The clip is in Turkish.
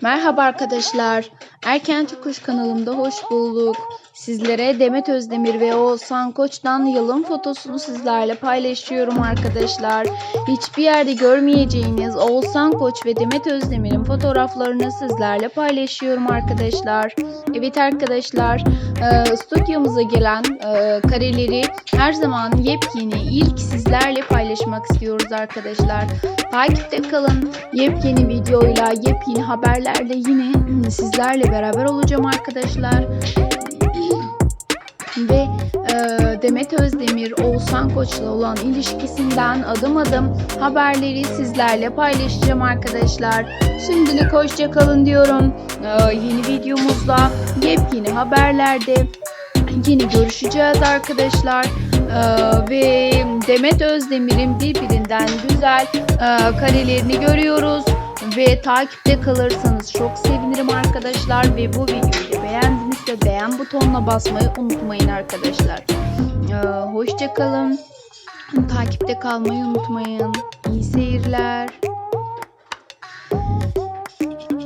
Merhaba arkadaşlar. Erkenti Kuş kanalımda hoş bulduk. Sizlere Demet Özdemir ve Oğuzhan Koç'tan yılın fotosunu sizlerle paylaşıyorum arkadaşlar. Hiçbir yerde görmeyeceğiniz Oğuzhan Koç ve Demet Özdemir'in fotoğraflarını sizlerle paylaşıyorum arkadaşlar. Evet arkadaşlar, e, stüdyomuza gelen e, kareleri her zaman yepyeni ilk sizlerle paylaşmak istiyoruz arkadaşlar. Takipte kalın. Yepyeni videoyla, yepyeni haberlerle yine sizlerle beraber olacağım arkadaşlar. Ve e, Demet Özdemir, Oğuzhan Koç'la olan ilişkisinden adım adım haberleri sizlerle paylaşacağım arkadaşlar. Şimdilik hoşça kalın diyorum. E, yeni videomuzda yepyeni haberlerde yine görüşeceğiz arkadaşlar. Ee, ve Demet Özdemir'in birbirinden güzel e, karelerini görüyoruz ve takipte kalırsanız çok sevinirim arkadaşlar ve bu videoyu beğendinizse beğen butonuna basmayı unutmayın arkadaşlar. Ee, hoşça kalın. Takipte kalmayı unutmayın.